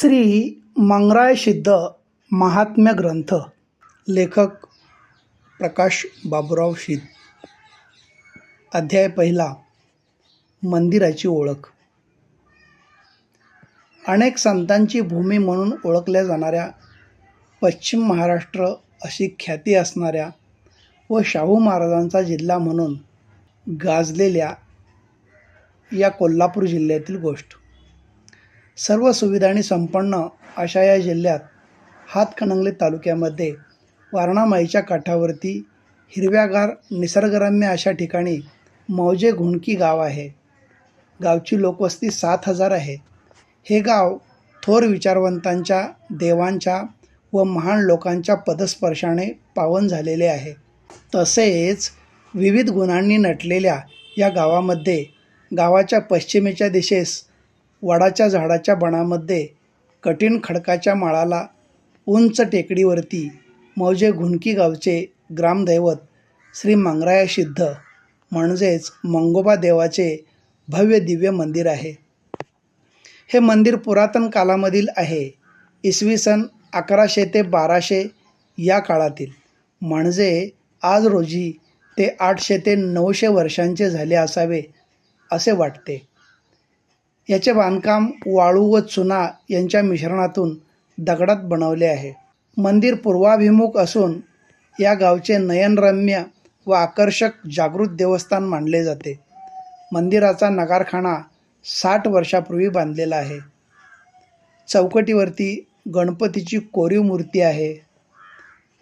श्री मंगराय सिद्ध महात्म्य ग्रंथ लेखक प्रकाश बाबुराव शिद अध्याय पहिला मंदिराची ओळख. अनेक संतांची भूमी म्हणून ओळखल्या जाणाऱ्या पश्चिम महाराष्ट्र अशी ख्याती असणाऱ्या व शाहू महाराजांचा जिल्हा म्हणून गाजलेल्या या कोल्हापूर जिल्ह्यातील गोष्ट. सर्व सुविधांनी संपन्न अशा या जिल्ह्यात हातकणंगले तालुक्यामध्ये वारणामाईच्या काठावरती हिरव्यागार निसर्गरम्य अशा ठिकाणी मौजे घुणकी गाव आहे. गावची लोकवस्ती सात हजार आहे. हे गाव थोर विचारवंतांच्या देवांच्या व महान लोकांच्या पदस्पर्शाने पावन झालेले आहे. तसेच विविध गुणांनी नटलेल्या या गावामध्ये गावाच्या पश्चिमेच्या दिशेस वडाच्या झाडाच्या बनामध्ये कठीण खडकाच्या माळाला उंच टेकडीवरती मौजे घुणकी गावचे ग्रामदैवत श्री मांगराया सिद्ध म्हणजेच मंगोबा देवाचे भव्य दिव्य मंदिर आहे. हे मंदिर पुरातन कालामधील आहे. इसवी सन अकराशे ते बाराशे या काळातील. म्हणजे आज रोजी ते आठशे ते नऊशे वर्षांचे झाले असावे असे वाटते. याचे बांधकाम वाळू व चुना यांच्या मिश्रणातून दगडात बनवले आहे. मंदिर पूर्वाभिमुख असून या गावचे नयनरम्य व आकर्षक जागृत देवस्थान मानले जाते. मंदिराचा नगारखाना साठ वर्षापूर्वी बांधलेला आहे. चौकटीवरती गणपतीची कोरीव मूर्ती आहे.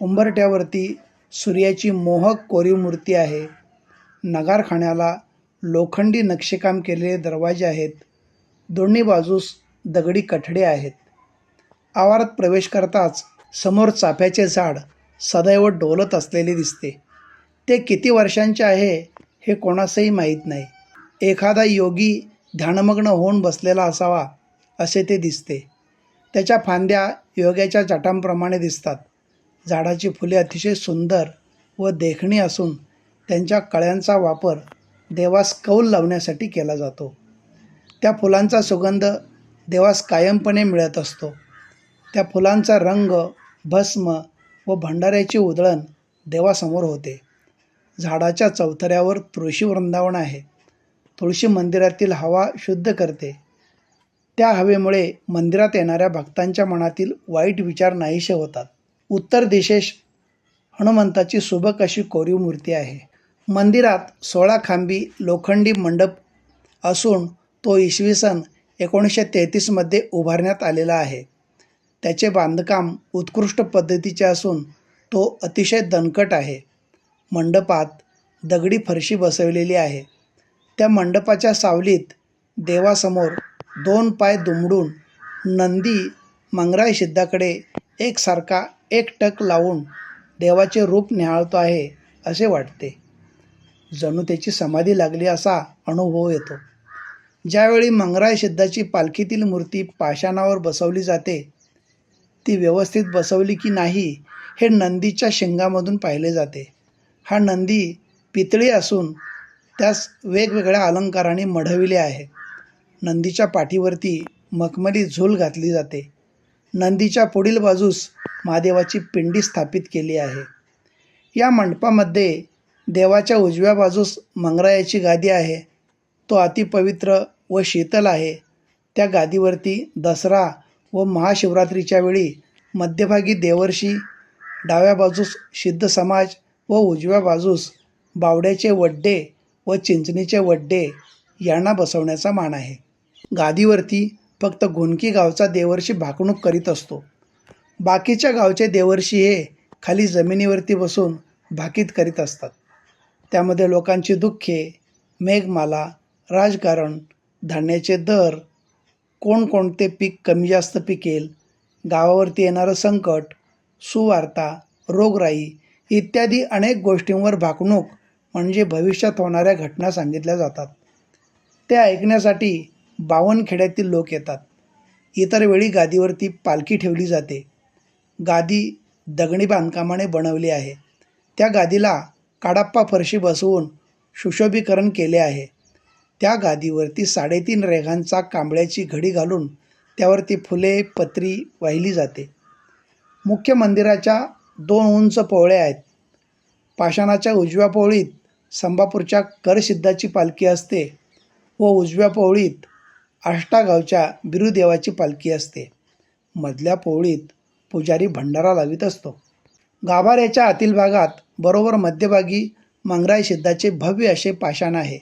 उंबरट्यावरती सूर्याची मोहक कोरीव मूर्ती आहे. नगारखान्याला लोखंडी नक्षीकाम केलेले दरवाजे आहेत. दोन्ही बाजूस दगडी कठडे आहेत. आवारात प्रवेश करताच समोर चाफ्याचे झाड सदैव डोलत असलेले दिसते. ते किती वर्षांचे आहे हे कोणासही माहीत नाही. एखादा योगी ध्यानमग्न होऊन बसलेला असावा असे ते दिसते. त्याच्या फांद्या योग्याच्या चाटांप्रमाणे दिसतात. झाडाची फुले अतिशय सुंदर व देखणी असून त्यांच्या कळ्यांचा वापर देवास कौल लावण्यासाठी केला जातो. त्या फुलांचा सुगंध देवास कायमपणे मिळत असतो. त्या फुलांचा रंग भस्म व भंडाऱ्याची उधळण देवासमोर होते. झाडाच्या चौथऱ्यावर तुळशी वृंदावन आहे. तुळशी मंदिरातील हवा शुद्ध करते. त्या हवेमुळे मंदिरात येणाऱ्या भक्तांच्या मनातील वाईट विचार नाहीसे होतात. उत्तर दिशेस हनुमंताची सुबक अशी कोरीव मूर्ती आहे? मंदिरात सोळा खांबी लोखंडी मंडप असून तो इसवी सन एकोणीसशे तेहतीसमध्ये उभारण्यात आलेला आहे. त्याचे बांधकाम उत्कृष्ट पद्धतीचे असून तो अतिशय दणकट आहे. मंडपात दगडी फरशी बसवलेली आहे. त्या मंडपाच्या सावलीत देवासमोर दोन पाय दुमडून नंदी मंगराय सिद्धाकडे एकसारखा एक टक लावून देवाचे रूप निहाळतो आहे असे वाटते. जणू त्याची समाधी लागली असा अनुभव येतो. ज्यावेळी मंगराय सिद्धाची पालखीतील मूर्ती पाषाणावर बसवली जाते ती व्यवस्थित बसवली की नाही हे नंदीच्या शिंगामधून पाहिले जाते. हा नंदी पितळी असून त्यास वेगवेगळ्या अलंकाराने मढविले आहे. नंदीच्या पाठीवरती मखमली झूल घातली जाते. नंदीच्या पुढील बाजूस महादेवाची पिंडी स्थापित केली आहे. या मंडपामध्ये देवाच्या उजव्या बाजूस मंगरायाची गादी आहे. तो अतिपवित्र व शीतल आहे. त्या गादीवरती दसरा व महाशिवरात्रीच्या वेळी मध्यभागी देवर्षी डाव्या बाजूस सिद्ध समाज व उजव्या बाजूस बावड्याचे वड्डे व चिंचणीचे वड्डे यांना बसवण्याचा मान आहे. गादीवरती फक्त घुणकी गावचा देवर्षी भाकणूक करीत असतो. बाकीच्या गावचे देवर्षी हे खाली जमिनीवरती बसून भाकीत करीत असतात. त्यामध्ये लोकांची दुःखे मेघमाला राजकारण धान्याचे दर कोणकोणते पीक कमी जास्त पिकेल गावावरती येणारं संकट सुवार्ता रोगराई इत्यादी अनेक गोष्टींवर भाकणूक म्हणजे भविष्यात होणाऱ्या घटना सांगितल्या जातात. ते ऐकण्यासाठी बावनखेड्यातील लोक येतात. इतर वेळी गादीवरती पालखी ठेवली जाते. गादी दगडी बांधकामाने बनवली आहे. त्या गादीला काडाप्पा फरशी बसवून सुशोभीकरण केले आहे. त्या गादीवरती साडेतीन रेघांचा कांबळ्याची घडी घालून त्यावरती फुले पत्री वाहिली जाते. मुख्य मंदिराच्या दोन उंच पोवळे आहेत. पाषाणाच्या उजव्या पोवळीत संभापूरच्या करसिद्धाची पालखी असते व उजव्या पोवळीत आष्टागावच्या बिरुदेवाची पालखी असते. मधल्या पोवळीत पुजारी भंडारा लावित असतो. गाभाऱ्याच्या आतील भागात बरोबर मध्यभागी मंगराय सिद्धाचे भव्य असे पाषाण आहे.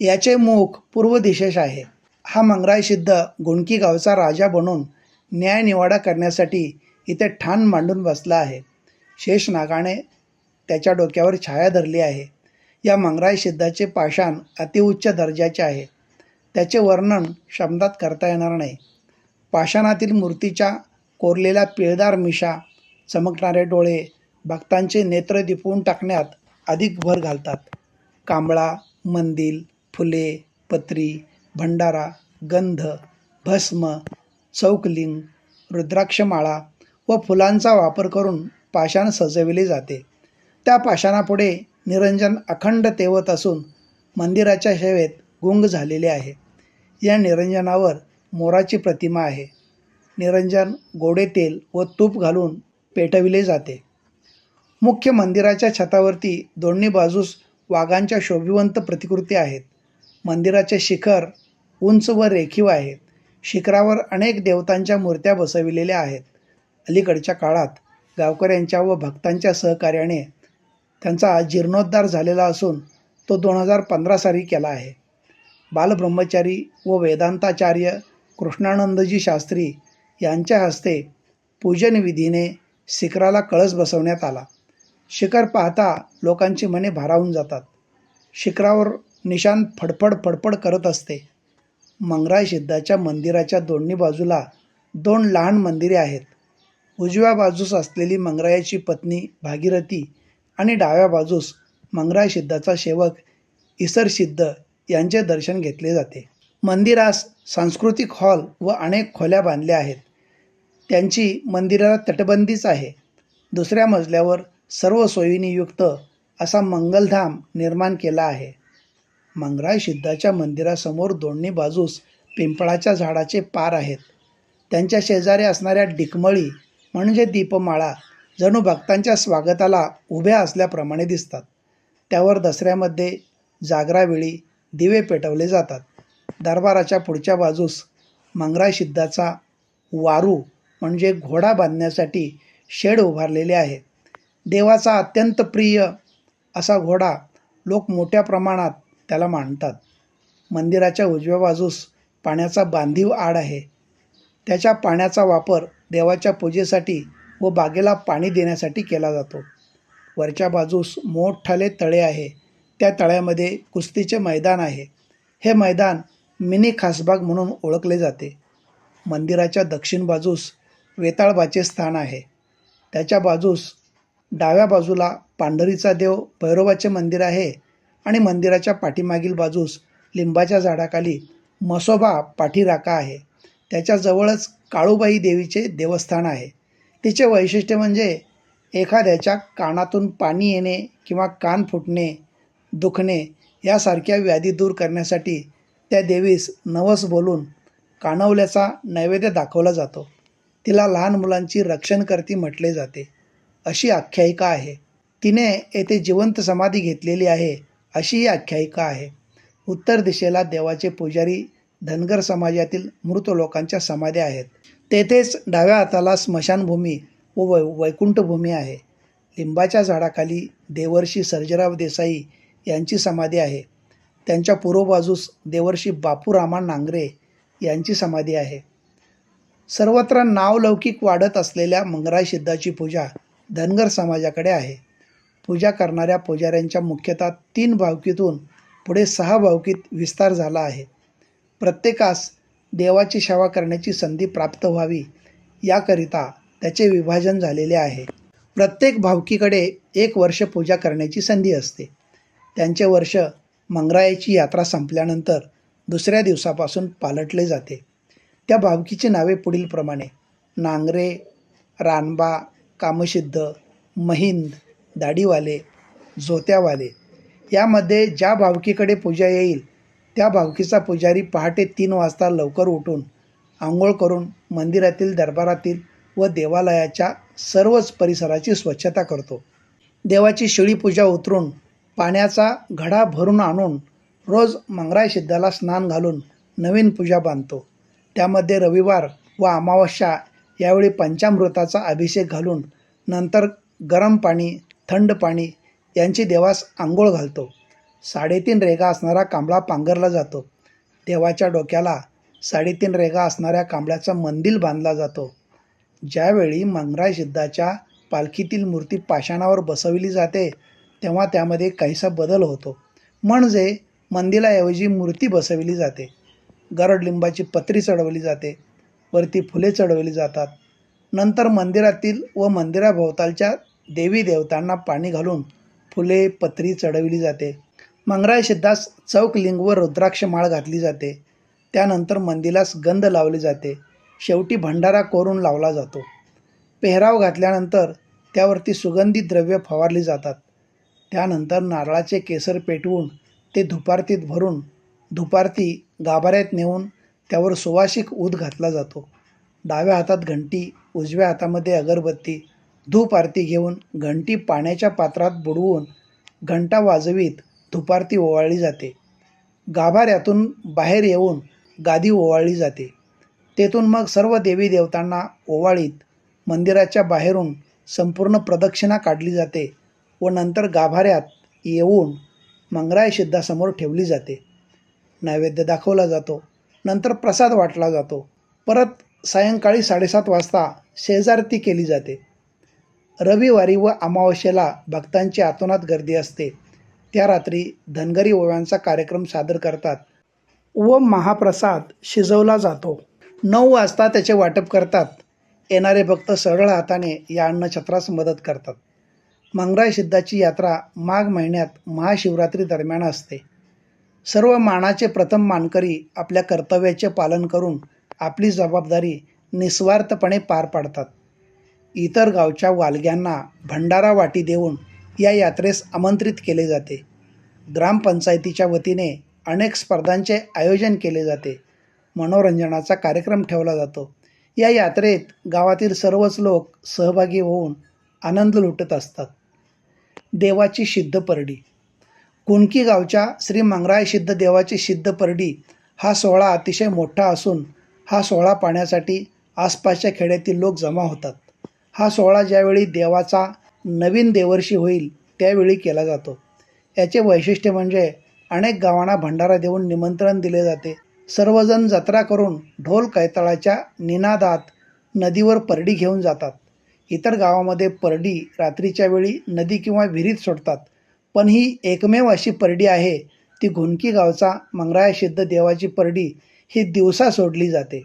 याचे मुख पूर्व दिशेस आहे. हा मंगराय सिद्ध गुणकी गावचा राजा बनून न्यायनिवाडा करण्यासाठी इथे ठाण मांडून बसला आहे. शेष नागाने त्याच्या डोक्यावर छाया धरली आहे. या मंगराय सिद्धाचे पाषाण अतिउच्च दर्जाचे आहे. त्याचे वर्णन शब्दात करता येणार नाही. पाषाणातील मूर्तीच्या कोरलेल्या पिळदार मिशा चमकणारे डोळे भक्तांचे नेत्र दिपवून टाकण्यात अधिक भर घालतात. कांबळा मंदिल फुले पत्री भंडारा गंध भस्म चौकलिंग रुद्राक्षमाळा व फुलांचा वापर करून पाषाण सजविले जाते. त्या पाषाणापुढे निरंजन अखंड तेवत असून मंदिराच्या सेवेत गुंग झालेले आहे. या निरंजनावर मोराची प्रतिमा आहे. निरंजन गोडे तेल व तूप घालून पेटविले जाते. मुख्य मंदिराच्या छतावरती दोन्ही बाजूस वाघांच्या शोभिवंत प्रतिकृती आहेत. मंदिराचे शिखर उंच व रेखीव आहेत. शिखरावर अनेक देवतांच्या मूर्त्या बसविलेल्या आहेत. अलीकडच्या काळात गावकऱ्यांच्या व भक्तांच्या सहकार्याने त्यांचा जीर्णोद्धार झालेला असून तो दोन हजार पंधरा साली केला आहे. बालब्रह्मचारी व वेदांताचार्य कृष्णानंदजी शास्त्री यांच्या हस्ते पूजनविधीने शिखराला कळस बसवण्यात आला. शिखर पाहता लोकांची मने भारावून जातात. शिखरावर निशान फडफड फडफड करत असते. मंगराय सिद्धाच्या मंदिराच्या दोन्ही बाजूला दोन लहान मंदिरे आहेत. उजव्या बाजूस असलेली मंगरायाची पत्नी भागीरथी आणि डाव्या बाजूस मंगराय सिद्धाचा सेवक इसरशिद्ध यांचे दर्शन घेतले जाते. मंदिरास सांस्कृतिक हॉल व अनेक खोल्या बांधल्या आहेत. त्यांची मंदिराला तटबंदीच आहे. दुसऱ्या मजल्यावर सर्व सोयींनी युक्त असा मंगलधाम निर्माण केला आहे. मंगराय सिद्धाच्या मंदिरासमोर दोन्ही बाजूस पिंपळाच्या झाडाचे पार आहेत. त्यांच्या शेजारी असणाऱ्या डिकमळी म्हणजे दीपमाळा जणू भक्तांच्या स्वागताला उभ्या असल्याप्रमाणे दिसतात. त्यावर दसऱ्यामध्ये जागरावेळी दिवे पेटवले जातात. दरबाराच्या पुढच्या बाजूस मंगराय सिद्धाचा वारू म्हणजे घोडा बांधण्यासाठी शेड उभारलेले आहे देवाचा अत्यंत प्रिय असा घोडा लोक मोठ्या प्रमाणात त्याला मांडतात मंदिराच्या उजव्या बाजूस पाण्याचा बांधीव आड आहे. त्याच्या पाण्याचा वापर देवाच्या पूजेसाठी व बागेला पाणी देण्यासाठी केला जातो. वरच्या बाजूस मोठाले तळे आहे. त्या तळ्यामध्ये कुस्तीचे मैदान आहे. हे मैदान मिनी खासबाग म्हणून ओळखले जाते. मंदिराच्या दक्षिण बाजूस वेताळबाचे स्थान आहे. त्याच्या बाजूस डाव्या बाजूला पांढरीचा देव भैरोबाचे मंदिर आहे. आणि मंदिराच्या पाठीमागील बाजूस लिंबाच्या झाडाखाली मसोबा पाठीराखा आहे. त्याच्याजवळच काळूबाई देवीचे देवस्थान आहे. तिचे वैशिष्ट्य म्हणजे एखाद्याच्या कानातून पाणी येणे किंवा कान फुटणे दुखणे यासारख्या व्याधी दूर करण्यासाठी त्या देवीस नवस बोलून कानवल्याचा नैवेद्य दाखवला जातो. तिला लहान मुलांची रक्षणकर्ती म्हटले जाते. अशी आख्यायिका आहे. तिने येथे जिवंत समाधी घेतलेली आहे. अशी ही आख्यायिका आहे. उत्तर दिशेला देवाचे पुजारी धनगर समाजातील मृत लोकांच्या समाध्या आहेत. तेथेच डाव्या हाताला स्मशानभूमी व वै वैकुंठभूमी आहे. लिंबाच्या झाडाखाली देवर्षी सर्जराव देसाई यांची समाधी आहे. त्यांच्या पूर्व बाजूस देवर्षी बापूरामा नांगरे यांची समाधी आहे. सर्वत्र नावलौकिक वाढत असलेल्या मंगराय सिद्धाची पूजा धनगर समाजाकडे आहे. पूजा करणाऱ्या पुजाऱ्यांच्या मुख्यतः तीन भावकीतून पुढे सहा भावकीत विस्तार झाला आहे. प्रत्येकास देवाची सेवा करण्याची संधी प्राप्त व्हावी याकरिता त्याचे विभाजन झालेले आहे. प्रत्येक भावकीकडे एक वर्ष पूजा करण्याची संधी असते. त्यांचे वर्ष मंगरायाची यात्रा संपल्यानंतर दुसऱ्या दिवसापासून पालटले जाते. त्या भावकीची नावे पुढीलप्रमाणे नांगरे रानबा कामसिद्ध महिंद दाढीवाले जोत्यावाले. यामध्ये ज्या भावकीकडे पूजा येईल त्या भावकीचा पुजारी पहाटे तीन वाजता लवकर उठून आंघोळ करून मंदिरातील दरबारातील व देवालयाच्या सर्वच परिसराची स्वच्छता करतो. देवाची शिळी पूजा उतरून पाण्याचा घडा भरून आणून रोज मंगराय सिद्धाला स्नान घालून नवीन पूजा बांधतो. त्यामध्ये रविवार व अमावस्या यावेळी पंचामृताचा अभिषेक घालून नंतर गरम पाणी थंड पाणी यांची देवास आंघोळ घालतो. साडेतीन रेगा असणारा कांबळा पांघरला जातो. देवाच्या डोक्याला साडेतीन रेगा असणाऱ्या कांबळ्याचा मंदिर बांधला जातो. ज्यावेळी मंगराय सिद्धाच्या पालखीतील मूर्ती पाषाणावर बसविली जाते तेव्हा त्यामध्ये काहीसा बदल होतो. म्हणजे मंदिराऐवजी मूर्ती बसविली जाते. गरडलिंबाची पत्री चढवली जाते. वरती फुले चढवली जातात. नंतर मंदिरातील व मंदिराभोवतालच्या देवी देवतांना पाणी घालून फुले पत्री चढवली जाते. मंगराय सिद्धास चौक लिंग व रुद्राक्ष माळ घातली जाते. त्यानंतर मंदिरास गंध लावली जाते. शेवटी भंडारा कोरून लावला जातो. पेहराव घातल्यानंतर त्यावरती सुगंधी द्रव्य फवारली जातात. त्यानंतर नारळाचे केसर पेटवून ते धुपारतीत भरून धुपारती गाभाऱ्यात नेऊन त्यावर सुवासिक ऊद घातला जातो. डाव्या हातात घंटी उजव्या हातामध्ये अगरबत्ती धूप आरती घेऊन घंटी पाण्याच्या पात्रात बुडवून घंटा वाजवीत धुपारती ओवाळली जाते. गाभाऱ्यातून बाहेर येऊन गादी ओवाळली जाते. तेथून मग सर्व देवी देवतांना ओवाळीत मंदिराच्या बाहेरून संपूर्ण प्रदक्षिणा काढली जाते व नंतर गाभाऱ्यात येऊन मंगराय सिद्धासमोर ठेवली जाते. नैवेद्य दाखवला जातो. नंतर प्रसाद वाटला जातो. परत सायंकाळी साडेसात वाजता शेजारती केली जाते. रविवारी व अमावस्येला भक्तांची आतोनात गर्दी असते. त्या रात्री धनगरी ओव्यांचा कार्यक्रम सादर करतात व महाप्रसाद शिजवला जातो. नऊ वाजता त्याचे वाटप करतात. येणारे भक्त सरळ हाताने या अन्नछत्रास मदत करतात. मंगराय सिद्धाची यात्रा माघ महिन्यात महाशिवरात्री दरम्यान असते. सर्व मानाचे प्रथम मानकरी आपल्या कर्तव्याचे पालन करून आपली जबाबदारी निस्वार्थपणे पार पाडतात. इतर गावच्या वालग्यांना भंडारा वाटी देऊन या यात्रेस आमंत्रित केले जाते. ग्रामपंचायतीच्या वतीने अनेक स्पर्धांचे आयोजन केले जाते. मनोरंजनाचा कार्यक्रम ठेवला जातो. या यात्रेत गावातील सर्वच लोक सहभागी होऊन आनंद लुटत असतात. देवाची सिद्ध परडी. कुणकी गावच्या श्री मंगराय सिद्ध देवाची सिद्ध परडी हा सोहळा अतिशय मोठा असून हा सोहळा पाहण्यासाठी आसपासच्या खेड्यातील लोक जमा होतात. हा सोहळा ज्यावेळी देवाचा नवीन देवर्षी होईल त्यावेळी केला जातो. याचे वैशिष्ट्य म्हणजे अनेक गावांना भंडारा देऊन निमंत्रण दिले जाते. सर्वजण जत्रा करून ढोल कैताळाच्या निनादात नदीवर परडी घेऊन जातात. इतर गावामध्ये परडी रात्रीच्या वेळी नदी किंवा विहिरीत सोडतात. पण ही एकमेव अशी परडी आहे ती घुणकी गावचा मंगराया सिद्ध देवाची परडी ही दिवसा सोडली जाते.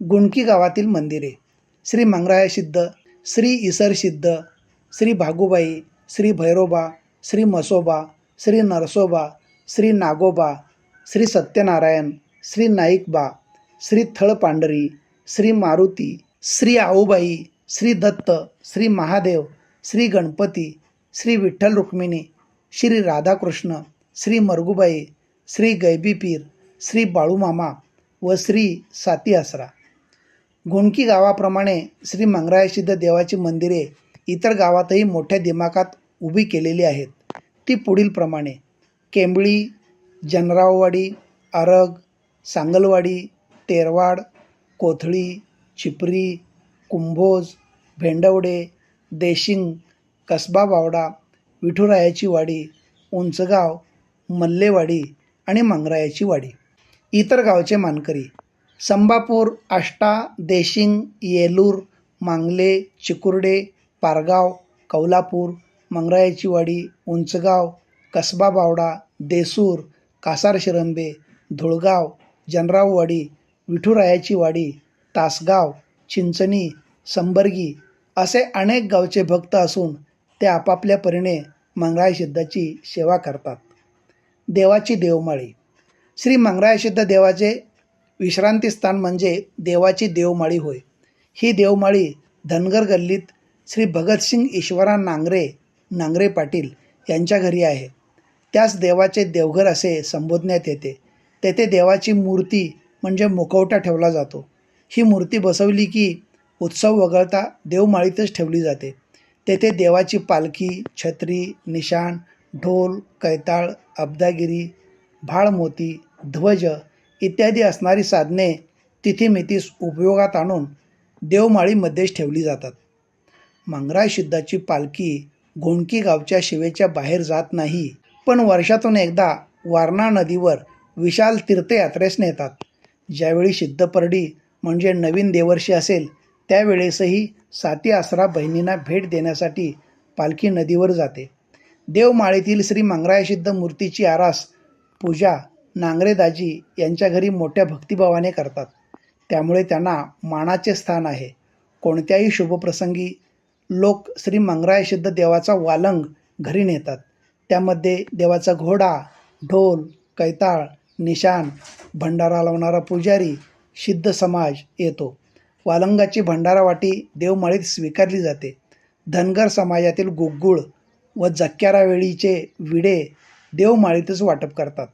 गुणकी गावातील मंदिरे. श्री मंगराया सिद्ध श्री ईसर सिद्ध श्री भागुबाई श्री भैरोबा श्री मसोबा श्री नरसोबा श्री नागोबा श्री सत्यनारायण श्री नाईकबा श्री थळपांढरी श्री मारुती श्री आऊबाई श्री दत्त श्री महादेव श्री गणपती श्री विठ्ठल रुक्मिणी श्री राधाकृष्ण श्री मरगुबाई श्री गैबीपीर श्री बाळूमामा व श्री साती आसरा. गुणकी गावाप्रमाणे श्री मंगरायसिद्ध देवाची मंदिरे इतर गावातही मोठ्या दिमाखात उभी केलेली आहेत. ती पुढीलप्रमाणे केंबळी जनराववाडी आरग सांगलवाडी तेरवाड कोथळी चिपरी कुंभोज भेंडवडे देशिंग कसबा बावडा विठुरायाची वाडी उंचगाव मल्लेवाडी आणि मंगरायाची वाडी. इतर गावचे मानकरी. संबापूर आष्टा देशिंग येलूर मांगले चिकुर्डे पारगाव कौलापूर मंगरायाची वाडी उंचगाव कसबा बावडा देसूर कासार शिरंबे धुळगाव जनराववाडी विठुरायाची वाडी तासगाव चिंचणी संबर्गी असे अनेक गावचे भक्त असून ते आपापल्या परीने मंगराय सिद्धाची सेवा करतात. देवाची देवमाळी. श्री मंगराय सिद्ध देवाचे विश्रांतीस्थान म्हणजे देवाची देवमाळी होय. ही देवमाळी धनगर गल्लीत श्री भगतसिंग ईश्वरा नांगरे नांगरे पाटील यांच्या घरी आहे. त्यास देवाचे देवघर असे संबोधण्यात येते. तेथे देवाची मूर्ती म्हणजे मुखवटा ठेवला जातो. ही मूर्ती बसवली की उत्सव वगळता देवमाळीतच ठेवली जाते. तेथे देवाची पालखी छत्री निशाण ढोल कैताळ अब्दागिरी भाळमोती ध्वज इत्यादी असणारी साधने तिथीमितीस उपयोगात आणून देवमाळीमध्येच ठेवली जातात. मंगराय शुद्धाची पालखी घोणकी गावच्या शिवेच्या बाहेर जात नाही पण वर्षातून एकदा वारणा नदीवर विशाल तीर्थयात्रेस नेतात ज्यावेळी सिद्धपर्डी म्हणजे नवीन देवर्षी असेल त्यावेळेसही साती आसरा बहिणींना भेट देण्यासाठी पालखी नदीवर जाते. देवमाळीतील श्री मंगराय मूर्तीची आरास पूजा नांगरे दाजी यांच्या घरी मोठ्या भक्तिभावाने करतात. त्यामुळे त्यांना मानाचे स्थान आहे. कोणत्याही शुभप्रसंगी लोक श्री मंगराय सिद्ध देवाचा वालंग घरी नेतात. त्यामध्ये देवाचा घोडा ढोल कैताळ निशाण भंडारा लावणारा पुजारी सिद्ध समाज येतो. वालंगाची भंडारावाटी देवमाळीत स्वीकारली जाते. धनगर समाजातील गुगुळ व जक्क्यारावेळीचे विडे देवमाळीतच वाटप करतात.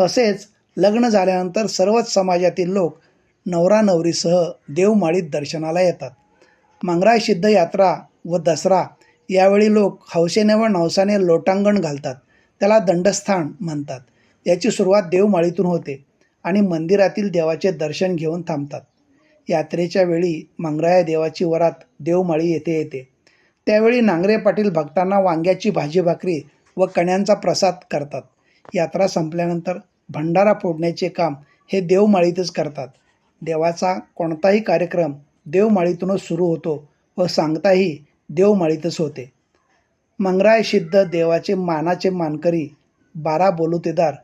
तसेच लग्न झाल्यानंतर सर्वच समाजातील लोक नवरा नवरीसह देवमाळीत दर्शनाला येतात. मांगराय सिद्ध यात्रा व दसरा यावेळी लोक हौसेने व नवसाने लोटांगण घालतात. त्याला दंडस्थान म्हणतात. याची सुरुवात देवमाळीतून होते आणि मंदिरातील देवाचे दर्शन घेऊन थांबतात. यात्रेच्या वेळी मांगराया देवाची वरात देवमाळी येथे येते. त्यावेळी नांगरे पाटील भक्तांना वांग्याची भाजी भाकरी व कण्यांचा प्रसाद करतात. यात्रा संपल्यानंतर भंडारा फोडण्याचे काम हे देवमाळीतच करतात. देवाचा कोणताही कार्यक्रम देवमाळीतूनच सुरू होतो व सांगताही देवमाळीतच होते. मंगराय सिद्ध देवाचे मानाचे मानकरी बारा बोलुतेदार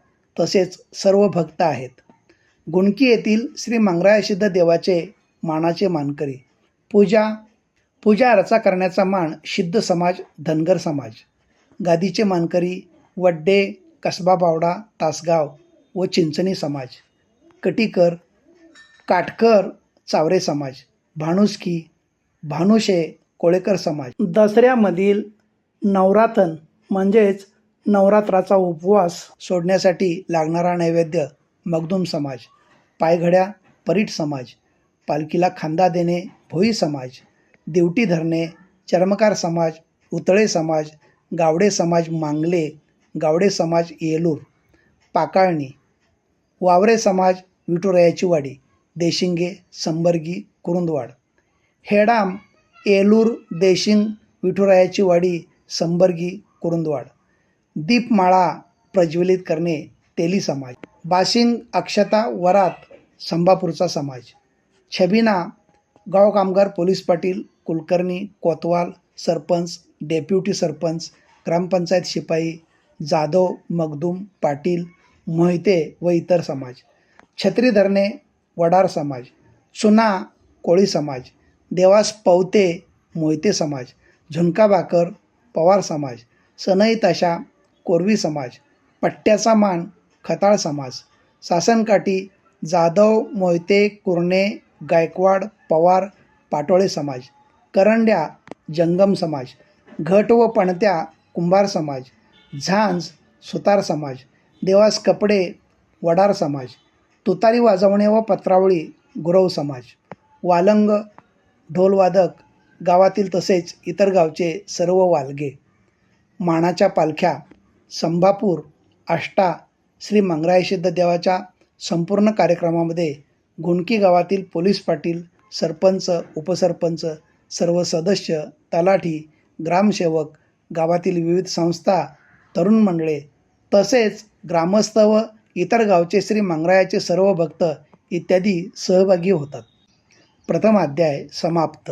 तसेच सर्व भक्त आहेत. गुणकी येथील श्री मंगराय सिद्ध देवाचे मानाचे मानकरी. पूजा पूजा अर्चा करण्याचा मान सिद्ध समाज धनगर समाज. गादीचे मानकरी वड्डे कसबा बावडा तासगाव व चिंचणी समाज कटीकर काटकर चावरे समाज भाणुसकी भानुशे कोळेकर समाज. दसऱ्यामधील नवरातन म्हणजेच नवरात्राचा उपवास सोडण्यासाठी लागणारा नैवेद्य मगदूम समाज पायघड्या परीट समाज पालखीला खांदा देणे भोई समाज दिवटी धरणे चर्मकार समाज उतळे समाज गावडे समाज मांगले गावडे समाज येलूर पाकाळणी वावरे समाज विठुरायाची वाडी देशिंगे संबर्गी कुरुंदवाड. हेडाम येलूर देशिंग विठुरायाची वाडी संबर्गी कुरुंदवाड. दीपमाळा प्रज्वलित करणे तेली समाज. बाशिंग अक्षता वरात संभापूरचा समाज. छबिना गाव कामगार पोलीस पाटील कुलकर्णी कोतवाल सरपंच डेप्युटी सरपंच ग्रामपंचायत शिपाई जाधव मगदूम पाटील मोहिते व इतर समाज. छत्री धरणे वडार समाज. सुना कोळी समाज. देवास पवते मोहिते समाज. झुणका भाकर पवार समाज. सनई तशा कोरवी समाज. पट्ट्याचा मान खताळ समाज. सासनकाठी जाधव मोहिते कुरणे गायकवाड पवार पाटोळे समाज. करंड्या जंगम समाज. घट व पणत्या कुंभार समाज. झांज सुतार समाज. देवास कपडे वडार समाज तुतारी वाजवणे व पत्रावळी गुरव समाज वालंग ढोलवादक गावातील तसेच इतर गावचे सर्व वालगे. मानाच्या पालख्या संभापूर आष्टा श्री मंगरायसिद्ध देवाच्या संपूर्ण कार्यक्रमामध्ये गुणकी गावातील पोलीस पाटील सरपंच उपसरपंच सर्व सदस्य तलाठी ग्रामसेवक गावातील विविध संस्था तरुण मंडळे तसेच ग्रामस्थ व इतर गावचे श्री मंगरायाचे सर्व भक्त इत्यादी सहभागी होतात. प्रथम अध्याय समाप्त.